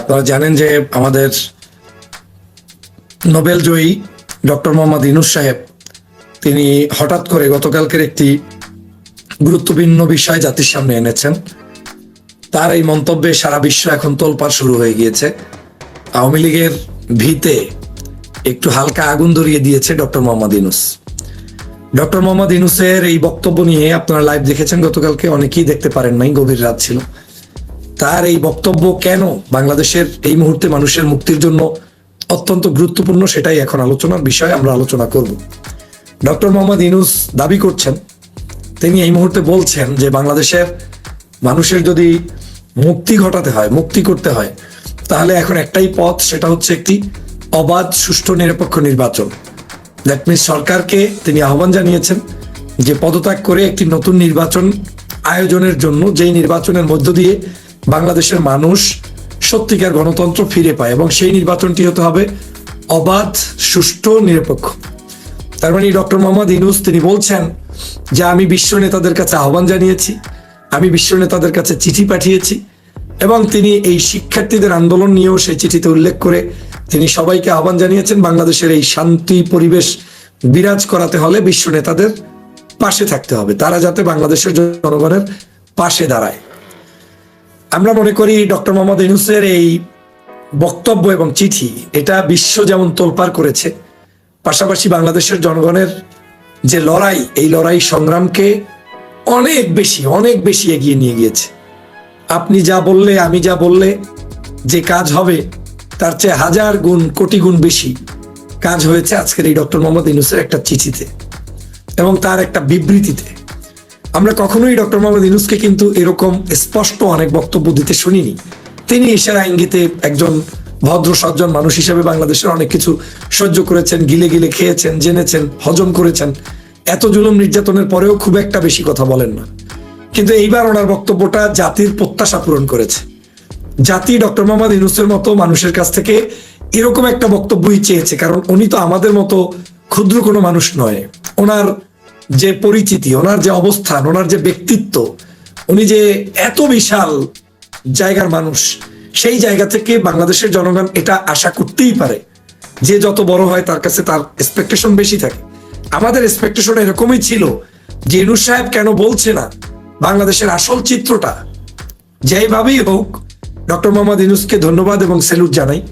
আপনারা জানেন যে আমাদের নোবেল জয়ী ডক্টর মোহাম্মদ ইনুস সাহেব, তিনি হঠাৎ করে গতকালকের একটি গুরুত্বপূর্ণ বিষয় জাতির সামনে এনেছেন। তার এই মন্তব্যে সারা বিশ্ব এখন তোলপাড় শুরু হয়ে গিয়েছে। আওয়ামী লীগের ভিতে একটু হালকা আগুন ধরিয়ে দিয়েছে ডক্টর মোহাম্মদ ইনুস। ডক্টর মোহাম্মদ ইনুসের এই বক্তব্য নিয়ে আপনারা লাইভ দেখেছেন গতকালকে, অনেকেই দেখতে পারেন নাই, গভীর রাত ছিল। তার এই বক্তব্য কেন বাংলাদেশের এই মুহূর্তে মানুষের মুক্তির জন্য অত্যন্ত গুরুত্বপূর্ণ সেটাই এখন আলোচনার বিষয়, আমরা আলোচনা করব। ডক্টর মোহাম্মদ ইনুস দাবি করছেন, তিনি এই মুহূর্তে বলছেন যে বাংলাদেশের মানুষের যদি মুক্তি ঘটাতে হয়, মুক্তি করতে হয়, তাহলে এখন একটাই পথ, সেটা হচ্ছে একটি অবাধ, সুষ্ঠু, নিরপেক্ষ নির্বাচন। দ্যাট মিনস সরকারকে তিনি আহ্বান জানিয়েছেন যে পদত্যাগ করে একটি নতুন নির্বাচন আয়োজনের জন্য, যেই নির্বাচনের মধ্য দিয়ে বাংলাদেশের মানুষ সত্যিকার গণতন্ত্র ফিরে পায় এবং সেই নির্বাচনটি হতে হবে অবাধ, সুষ্ঠু, নিরপেক্ষ। তার মানে ডক্টর মোহাম্মদ ইনুস তিনি বলছেন যে আমি বিশ্ব নেতাদের কাছে আহ্বান জানিয়েছি, আমি বিশ্ব নেতাদের কাছে চিঠি পাঠিয়েছি এবং তিনি এই শিক্ষার্থীদের আন্দোলন নিয়েও সেই চিঠিতে উল্লেখ করে তিনি সবাইকে আহ্বান জানিয়েছেন বাংলাদেশের এই শান্তি পরিবেশ বিরাজ করাতে হলে বিশ্ব নেতাদের পাশে থাকতে হবে। তারা যাতে বাংলাদেশের জনগণের পাশে দাঁড়ায়। আমরা মনে করি ডক্টর মোহাম্মদ ইনুসের এই বক্তব্য এবং চিঠি, এটা বিশ্ব যেমন তোলপাড় করেছে, পাশাপাশি বাংলাদেশের জনগণের যে লড়াই, এই লড়াই সংগ্রামকে অনেক বেশি অনেক বেশি এগিয়ে নিয়ে গিয়েছে। আপনি যা বললে, আমি যা বললে, যে কাজ হবে, তার চেয়ে হাজার গুণ, কোটি গুণ বেশি কাজ হয়েছে আজকের এই ডক্টর মোহাম্মদ ইনুসের একটা চিঠিতে এবং তার একটা বিবৃতিতে। আমরা কখনোই ডক্টর মোহাম্মদ ইনুসকে কিন্তু এরকম স্পষ্ট অনেক বক্তব্য দিতে শুনিনি। তিনি ইশারা ইঙ্গিতে একজন ভদ্র সজ্জন মানুষ হিসেবে বাংলাদেশের অনেক কিছু সহ্য করেছেন, গিলে গিলে খেয়েছেন, জেনেছেন, হজম করেছেন। এত জুলুম নির্যাতনের পরেও খুব একটা বেশি কথা বলেন না। কিন্তু এইবার ওনার বক্তব্যটা জাতির প্রত্যাশা পূরণ করেছে। জাতি ডক্টর মোহাম্মদ ইনুসের মতো মানুষের কাছ থেকে এরকম একটা বক্তব্যই চেয়েছে, কারণ উনি তো আমাদের মতো ক্ষুদ্র কোনো মানুষ নয়। ওনার যে পরিচিতি, ওনার যে অবস্থান, ওনার যে ব্যক্তিত্ব, উনি যে এত বিশাল জায়গার মানুষ, সেই জায়গা থেকে বাংলাদেশের জনগণ এটা আশা করতেই পারে যে যত বড় হয় তার কাছে তার এক্সপেকটেশন বেশি থাকে। আমাদের এক্সপেকটেশন এরকমই ছিল যে ইনুস সাহেব কেন বলছে না বাংলাদেশের আসল চিত্রটা। যেভাবেই হোক, ডক্টর মোহাম্মদ ইনুসকে ধন্যবাদ এবং স্যালুট জানাই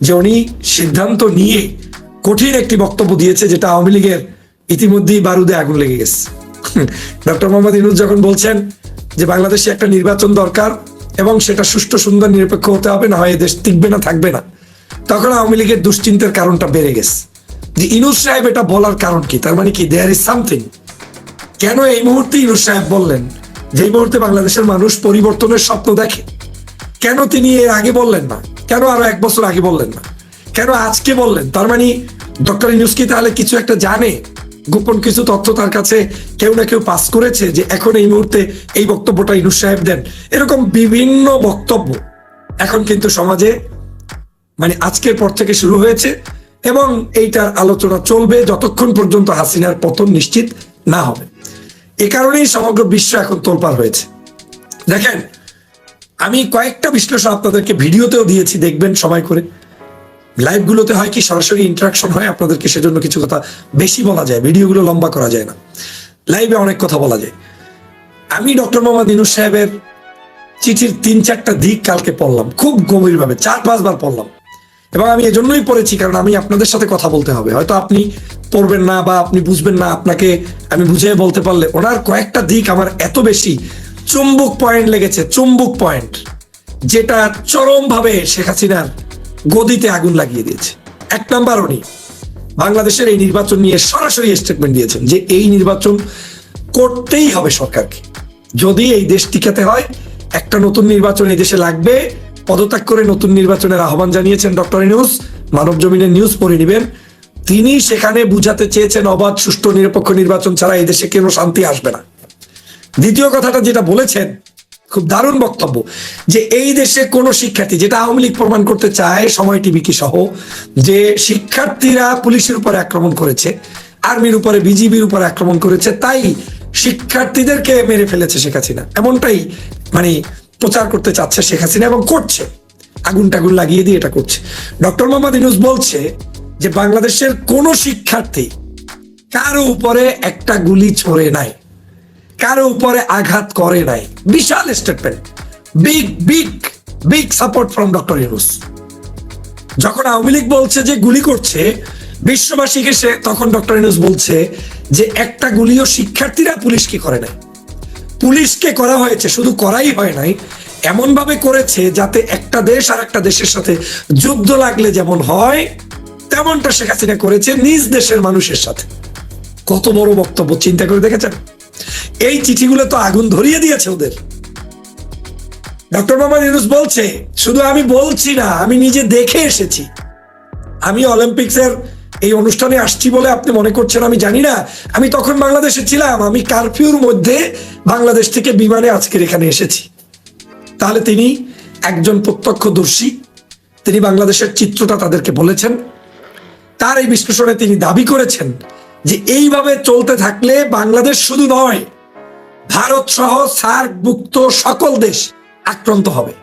যে উনি সিদ্ধান্ত নিয়ে কঠিন একটি বক্তব্য দিয়েছে যেটা আওয়ামী লীগের ইতিমধ্যেই বারুদে আগুন লেগে গেছে। ডক্টর মোহাম্মদ ইনুস যখন বলছেন যে বাংলাদেশে একটা নির্বাচন দরকার এবং সেটা সুষ্ঠু, সুন্দর, নিরপেক্ষ হতে হবে, না হয় দেশ টিকবে না, থাকবে না, তখন আওয়ামী লীগের দুশ্চিন্তার কারণটা বেড়ে গেছে। যে ইনুস সাহেব এটা বলার কারণ কি? তার মানে কি দেয়ার ইজ সামথিং কেন এই মুহূর্তে ইনুস সাহেব বললেন যে মুহূর্তে বাংলাদেশের মানুষ পরিবর্তনের স্বপ্ন দেখে? কেন তিনি এর আগে বললেন না? কেন আরও এক বছর আগে বললেন না? কেন আজকে বললেন? তার মানে ডক্টর ইনুস কি তাহলে কিছু একটা জানে? গোপন কিছু তথ্য তার কাছে কেউ না কেউ পাস করেছে যে এখন এই মুহূর্তে এই বক্তব্যটা ইনুস সাহেব দেন। এরকম বিভিন্ন বক্তব্য এখন কিন্তু সমাজে মানে আজকের পর থেকে শুরু হয়েছে এবং এইটার আলোচনা চলবে যতক্ষণ পর্যন্ত হাসিনার পতন নিশ্চিত না হবে। এ কারণেই সমগ্র বিশ্ব এখন তোলপাড় হয়েছে। দেখেন, আমি কয়েকটা বিশ্লেষণ আপনাদেরকে ভিডিওতেও দিয়েছি, দেখবেন সময় করে। লাইভগুলোতে হয় কি, সরাসরি ইন্টারাকশন হয় আপনাদেরকে, সেজন্য কিছু কথা বেশি বলা যায়, ভিডিওগুলো লম্বা করা যায় না। লাইভে অনেক কথা বলা যায়। আমি ডক্টর মোহাম্মদ ইনুস সাহেবের চিঠির তিন চারটা দিক কালকে পড়লাম, খুব গভীরভাবে, চার পাঁচবার পড়লাম। এবং আমি এজন্যই পড়েছি, কারণ আমি আপনাদের সাথে কথা বলতে হবে। হয়তো আপনি পড়বেন না বা আপনি বুঝবেন না আপনাকে, আমি বুঝিয়ে বলতে পারলে, ওনার কয়েকটা দিক আমার এত বেশি চুম্বক পয়েন্ট লেগেছে, চুম্বক পয়েন্ট যেটা চরমভাবে শেখ হাসিনার গদিতে আগুন লাগিয়ে দিয়েছে। এক নাম্বার উনি বাংলাদেশের এই নির্বাচন নিয়ে সরাসরি স্টেটমেন্ট দিয়েছেন যে এই নির্বাচন করতেই হবে সরকারকে। যদি এই দেশ টিকাতে হয়, একটা নতুন নির্বাচন এই দেশে লাগবে। পদত্যাগ করে নতুন নির্বাচনের আহ্বান জানিয়েছেন ডক্টর ইনুস মানব জমিনের নিউজ পড়ে নেবেন। তিনি সেখানে বুঝাতে চেয়েছেন, অবাধ, সুষ্ঠু, নিরপেক্ষ নির্বাচন ছাড়া এই দেশে কেন শান্তি আসবে না। দ্বিতীয় কথাটা যেটা বলেছেন খুব দারুণ বক্তব্য যে এই দেশে কোনো শিক্ষার্থী, যেটা আওয়ামী লীগ প্রমাণ করতে চায়, সময় টিভি কি সহ, যে শিক্ষার্থীরা পুলিশের উপরে আক্রমণ করেছে, আর্মির উপরে, বিজিবির উপরে আক্রমণ করেছে, তাই শিক্ষার্থীদেরকে মেরে ফেলেছে শেখ হাসিনা। এমনটাই মানে প্রচার করতে চাচ্ছে শেখ হাসিনা এবং করছে। আগুন টাগুন লাগিয়ে দিয়ে এটা করছে। ডক্টর মোহাম্মদ ইনুস বলছে যে বাংলাদেশের কোন শিক্ষার্থী কারও উপরে একটা গুলি ছড়ে নাই। কারও উপরে আঘাত করে নাই। বিশাল statement big big big support from doctor Yunus যখন আওয়ামী লীগ বলছে যে গুলি করছে, বিশ্ববাসীকে সে তখন ডক্টর ইউনুস বলছে যে একটা গুলিও শিক্ষার্থীরা পুলিশকে করে নাই। পুলিশকে করা হয়েছে, শুধু করাই হয় নাই এমন ভাবে করেছে যাতে একটা দেশ আর একটা দেশের সাথে যুদ্ধ লাগলে যেমন হয়, তেমনটা শেখ হাসিনা করেছে নিজ দেশের মানুষের সাথে। কত বড় বক্তব্য, চিন্তা করে দেখেছেন? এই চিঠিগুলো তো আগুন ধরিয়ে দিয়েছে ওদের। ডক্টর মোহাম্মদ ইউনুস বলছে, শুধু আমি বলছি না, আমি নিজে দেখে এসেছি। আমি অলিম্পিক্সের এই অনুষ্ঠানে আসছি বলে আপনি মনে করছেন আমি জানি না। আমি তখন বাংলাদেশে ছিলাম, আমি কারফিউর মধ্যে বাংলাদেশ থেকে বিমানে আজকের এখানে এসেছি। তাহলে তিনি একজন প্রত্যক্ষদর্শী, তিনি বাংলাদেশের চিত্রটা তাদেরকে বলেছেন। তার এই বিশ্লেষণে তিনি দাবি করেছেন যে এইভাবে চলতে থাকলে বাংলাদেশ শুধু নয়, ভারত সহ সার্কভুক্ত সকল দেশ আক্রান্ত হবে।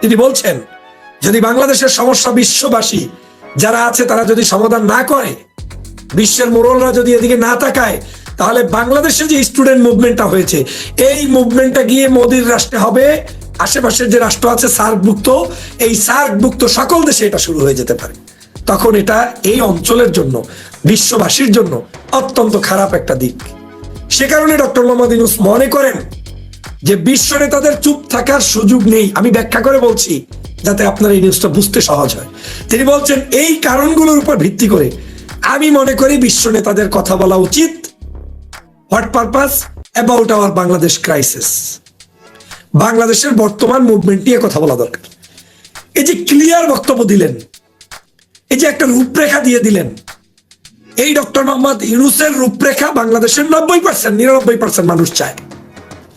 তিনি বলছেন, যদি বাংলাদেশের সমস্যা বিশ্ববাসী যারা আছে তারা যদি সমাধান না করে, বিশ্বের মোড়লরা যদি এদিকে না তাকায়, তাহলে বাংলাদেশে যে স্টুডেন্ট মুভমেন্টটা হয়েছে, এই মুভমেন্টটা গিয়ে মোদির রাষ্ট্রে হবে। আশেপাশের যে রাষ্ট্র আছে সার্কভুক্ত, এই সার্কভুক্ত সকল দেশে এটা শুরু হয়ে যেতে পারে। তখন এটা এই অঞ্চলের জন্য বিশ্ববাসীর জন্য অত্যন্ত খারাপ একটা দিক। সে কারণে ডক্টর মোহাম্মদ ইউনুস মনে করেন যে বিশ্ব নেতাদের চুপ থাকার সুযোগ নেই। আমি ব্যাখ্যা করে বলছি যাতে আপনার এই নিউজটা বুঝতে সহজ হয়। তিনি বলছেন, এই কারণগুলোর উপর ভিত্তি করে আমি মনে করি বিশ্ব নেতাদের কথা বলা উচিত। What purpose about our Bangladesh crisis বাংলাদেশের বর্তমান মুভমেন্ট নিয়ে কথা বলা দরকার। এই যে ক্লিয়ার বক্তব্য দিলেন, এই যে একটা রূপরেখা দিয়ে দিলেন এই ডক্টর মোহাম্মদ ইউনুসের রূপরেখা বাংলাদেশের নব্বই পার্সেন্ট নিরানব্বই পার্সেন্ট মানুষ চায়।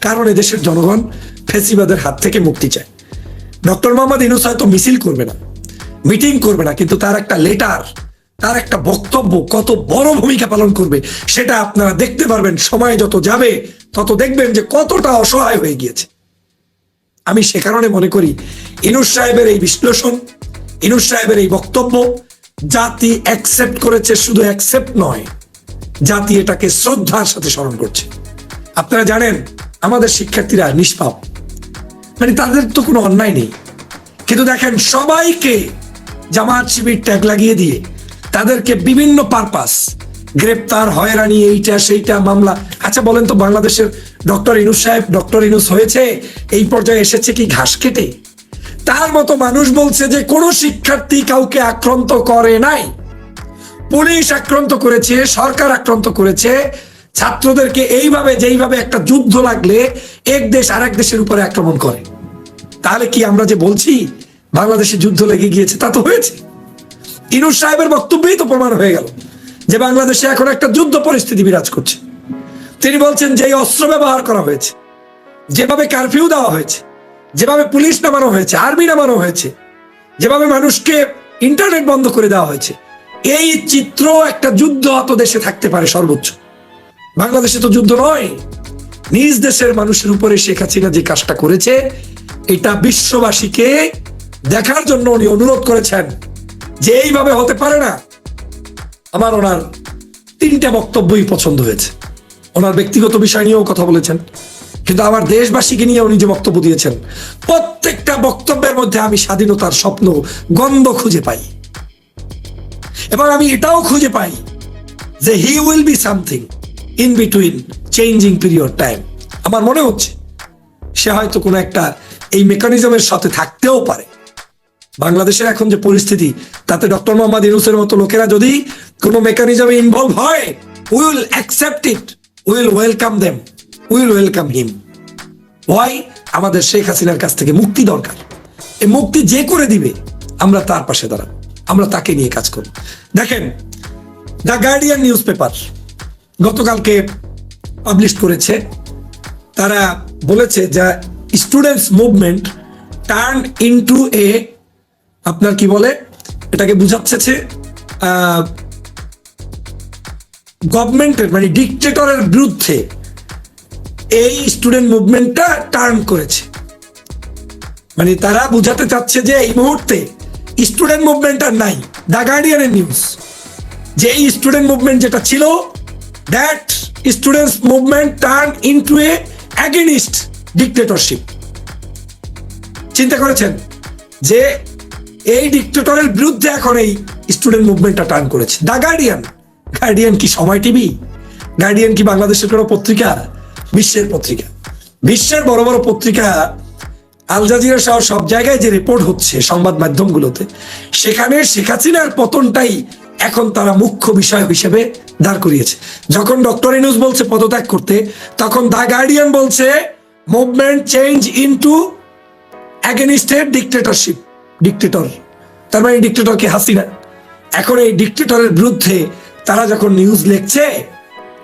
কারণ এদেশের জনগণ ফেসিবাদের হাত থেকে মুক্তি চায়। ডক্টর মোহাম্মদ ইউনুস হয়তো মিছিল করবে না, মিটিং করবে না, কিন্তু তার একটা লেটার, তার একটা বক্তব্য কত বড় ভূমিকা পালন করবে, সেটা আপনারা দেখতে পারবেন, সময় যত যাবে, তত দেখবেন যে কতটা অসহায় হয়ে গিয়েছে। আমি সে কারণে মনে করি ইনুস সাহেবের এই বিশ্লেষণ ইনুস সাহেবের এই বক্তব্য জাতি অ্যাকসেপ্ট করেছে শুধু অ্যাকসেপ্ট নয়, জাতি এটাকে শ্রদ্ধার সাথে স্মরণ করছে। আপনারা জানেন, আমাদের শিক্ষার্থীরা নিষ্পাপ। মানে তাদের তো কোনো অন্যায় নেই। কিন্তু দেখেন, সবাইকে জামাত শিবির ট্যাগ লাগিয়ে দিয়ে তাদেরকে বিভিন্ন পারপাস গ্রেপ্তার, হয়রানি, এইটা, সেইটা, মামলা। আচ্ছা বলেন তো বাংলাদেশের ডক্টর ইনুস সাহেব, ডক্টর ইনুস হয়েছে, এই পর্যায়ে এসেছে কি ঘাস কেটে তার মতো মানুষ বলছে যে কোনো শিক্ষার্থী কাউকে আক্রান্ত করে নাই। পুলিশ আক্রান্ত করেছে, সরকার আক্রান্ত করেছে। ছাত্রদেরকে এইভাবে, যেইভাবে একটা যুদ্ধ লাগলে এক দেশ আরেক দেশের উপরে আক্রমণ করে। তাহলে কি আমরা যে বলছি, বাংলাদেশে যুদ্ধ লেগে গিয়েছে, তা তো হয়েছে। ইনুস সাহেবের বক্তব্যই তো প্রমাণ হয়ে গেল যে বাংলাদেশে এখন একটা যুদ্ধ পরিস্থিতি বিরাজ করছে। তিনি বলছেন যে অস্ত্র ব্যবহার করা হয়েছে, যেভাবে কারফিউ দেওয়া হয়েছে যেভাবে পুলিশ নামানো হয়েছে, আর্মি নামানো হয়েছে, যেভাবে মানুষকে ইন্টারনেট বন্ধ করে দেওয়া হয়েছে, এই চিত্র একটা যুদ্ধ অত দেশে থাকতে পারে সর্বোচ্চ। বাংলাদেশে তো যুদ্ধ নয়। নিজ দেশের মানুষের উপরে শেখ হাসিনা যে কাজটা করেছে, এটা বিশ্ববাসীকে দেখার জন্য উনি অনুরোধ করেছেন যে এইভাবে হতে পারে না। আমার ওনার তিনটা বক্তব্যই পছন্দ হয়েছে। ওনার ব্যক্তিগত বিষয় নিয়েও কথা বলেছেন। কিন্তু আমার দেশবাসীকে নিয়ে উনি যে বক্তব্য দিয়েছেন, প্রত্যেকটা বক্তব্যের মধ্যে আমি স্বাধীনতার স্বপ্ন, গন্ধ খুঁজে পাই। এবং আমি এটাও খুঁজে পাই যে he will be something in between changing period time আমার মনে হচ্ছে, সে হয়তো কোনো একটা এই মেকানিজমের সাথে থাকতেও পারে। বাংলাদেশের এখন যে পরিস্থিতি, তাতে ডক্টর মোহাম্মদ ইউনুসের মতো লোকেরা যদি কোনো মেকানিজমে ইনভলভ হয় will accept it will welcome them will welcome him why আমাদের শেখ হাসিনার কাছ থেকে মুক্তি দরকার। এই মুক্তি যে করে দিবে, আমরা তার পাশে দাঁড়াবো। আমরা তাকে নিয়ে কাজ করব। দেখেন, দ্য গার্ডিয়ান নিউজ পেপার গতকালকে পাবলিশ করেছে। তারা বলেছে যে students movement turn into a আপনার কি বলে? এটাকে বুঝাচ্ছে যে গভর্নমেন্টের মানে ডিকটেটরের বিরুদ্ধে এই স্টুডেন্ট মুভমেন্টটা টার্ন করেছে। মানে তারা বুঝাতে চাচ্ছে যে এই মুহূর্তে স্টুডেন্ট মুভমেন্ট আর নাই দ্য গার্ডিয়ানের নিউজ যে এই স্টুডেন্ট মুভমেন্ট যেটা ছিল that students movement turn into a against dictatorship চিন্তা করেছেন? যে এই ডিক্টেটরের বিরুদ্ধে এখন এই স্টুডেন্ট মুভমেন্টটা টার্ন করেছে। দ্য গার্ডিয়ান গার্ডিয়ান কি সময় টিভি? গার্ডিয়ান কি বাংলাদেশের কোনো পত্রিকা? বিশ্বের পত্রিকা। বিশ্বের বড় বড় পত্রিকা, আল জাজিরা সহ সব জায়গায় যে রিপোর্ট হচ্ছে সংবাদ মাধ্যমগুলোতে, সেখানে শেখ হাসিনার পতনটাই এখন তারা মুখ্য বিষয় হিসেবে দাঁড় করিয়েছে। যখন ডক্টর ইনুস বলছে পদত্যাগ করতে, তখন দ্য গার্ডিয়ান বলছে movement change into against the dictatorship dictator তার মানে ডিক্টেটর কে হাসিনা। এখন এই ডিক্টেটরের বিরুদ্ধে তারা যখন নিউজ লিখছে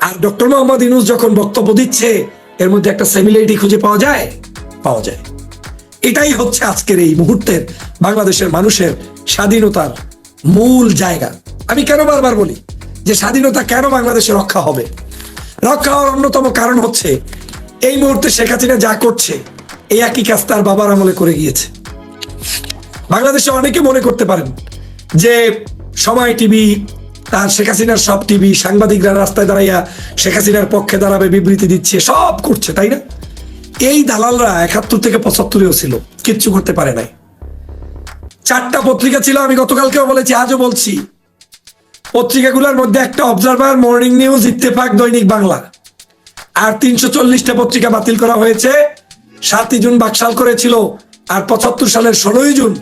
আর ডক্টর মোহাম্মদ ইউনুস যখন বক্তব্য দিচ্ছে, এর মধ্যে একটা সিমিলারিটি খুঁজে পাওয়া যায়? পাওয়া যায়। এটাই হচ্ছে আজকের এই মুহূর্তের বাংলাদেশের মানুষের স্বাধীনতার মূল জায়গা। আমি কেন বারবার বলি যে স্বাধীনতা কেন বাংলাদেশে রক্ষা হবে? রক্ষা হওয়ার অন্যতম কারণ হচ্ছে, এই মুহূর্তে শেখ হাসিনা যা করছে, এই একই কাজ তার বাবার আমলে করে গিয়েছে। বাংলাদেশে অনেকে মনে করতে পারেন যে সময় টিভি তার শেখ হাসিনার সব টিভি সাংবাদিকরা রাস্তায় দাঁড়াইয়া শেখ হাসিনার পক্ষে দাঁড়াবে, বিবৃতি দিচ্ছে, সব করছে, তাই না? এই দালালরা একাত্তর থেকে পঁচাত্তরেও ছিল, কিচ্ছু করতে পারে নাই। চারটা পত্রিকা ছিল, আমি গতকালকেও বলেছি, আজও বলছি। পত্রিকাগুলোর মধ্যে একটা অবজারভার মর্নিং নিউজ ইত্তেফাক, দৈনিক বাংলা। আর তিনশো চল্লিশটা পত্রিকা বাতিল করা হয়েছে। সাতই জুন বাকশাল করেছিল, আর পঁচাত্তর সালের ষোলোই জুন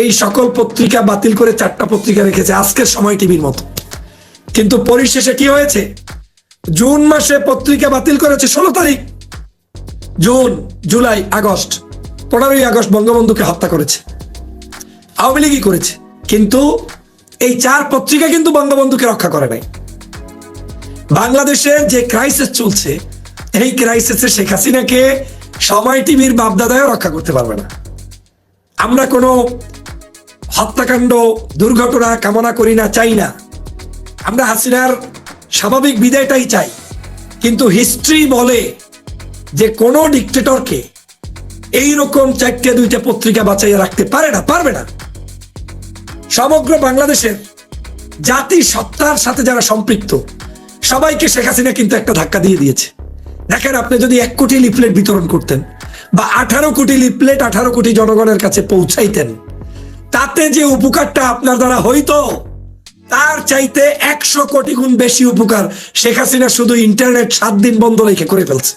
এই সকল পত্রিকা বাতিল করে চারটা পত্রিকা রেখেছে, আজকের সময় টিভির মতো। কিন্তু পরিশেষে কি হয়েছে? জুন মাসে পত্রিকা বাতিল করেছে ষোলো তারিখ। জুন, জুলাই, আগস্ট, পনেরোই আগস্ট বঙ্গবন্ধুকে হত্যা করেছে। আওয়ামী লীগই করেছে। কিন্তু এই চার পত্রিকা কিন্তু বঙ্গবন্ধুকে রক্ষা করে নাই। বাংলাদেশের যে ক্রাইসিস চলছে, এই ক্রাইসিসে শেখ হাসিনাকে সময় টিভির বাপদাদাও রক্ষা করতে পারবে না। আমরা কোনো হত্যাকাণ্ড, দুর্ঘটনা কামনা করি না, চাই না। আমরা হাসিনার স্বাভাবিক বিদায়টাই চাই। কিন্তু হিস্ট্রি বলে যে কোনো ডিকটেটরকে এইরকম চারটে, দুইটা পত্রিকা বাঁচাইয়া রাখতে পারে না, পারবে না। সমগ্র বাংলাদেশের জাতি সত্তার সাথে যারা সম্পৃক্ত, সবাইকে শেখ হাসিনা কিন্তু একটা ধাক্কা দিয়ে দিয়েছে। দেখেন, আপনি যদি এক কোটি লিফলেট বিতরণ করতেন বা আঠারো কোটি লিফলেট আঠারো কোটি জনগণের কাছে পৌঁছাইতেন, তাতে যে উপকারটা আপনার দ্বারা হইতো তার চাইতে একশো কোটি গুণ বেশি উপকার শেখ হাসিনা শুধু ইন্টারনেট সাত দিন বন্ধ রেখে করে ফেলছে।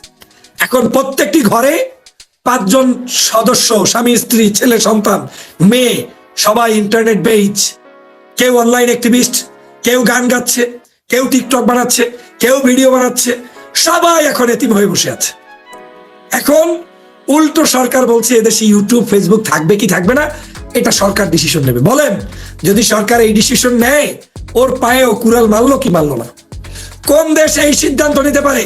এখন প্রত্যেকটি ঘরে পাঁচজন সদস্য, স্বামী, স্ত্রী, ছেলে, সন্তান, মেয়ে, সবাই ইন্টারনেট বেইজ। কেউ অনলাইন অ্যাক্টিভিস্ট কেউ গান গাচ্ছে, কেউ টিকটক বানাচ্ছে, কেউ ভিডিও বানাচ্ছে, সবাই এখন এতিম হয়ে বসে আছে। এখন উল্টো সরকার বলছে, এদেশে ইউটিউব ফেসবুক থাকবে কি থাকবে না, এটা সরকার ডিসিশন নেবে। বলেন যদি সরকার এই ডিসিশন নেয়, ওর পায়ে ও কুড়াল মারলো কি মারলো না? কোন দেশ এই সিদ্ধান্ত নিতে পারে?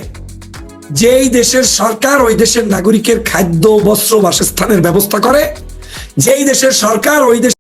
যেই দেশের সরকার ওই দেশের নাগরিকের খাদ্য, বস্ত্র, বাসস্থানের ব্যবস্থা করে, যেই দেশের সরকার ওই দেশ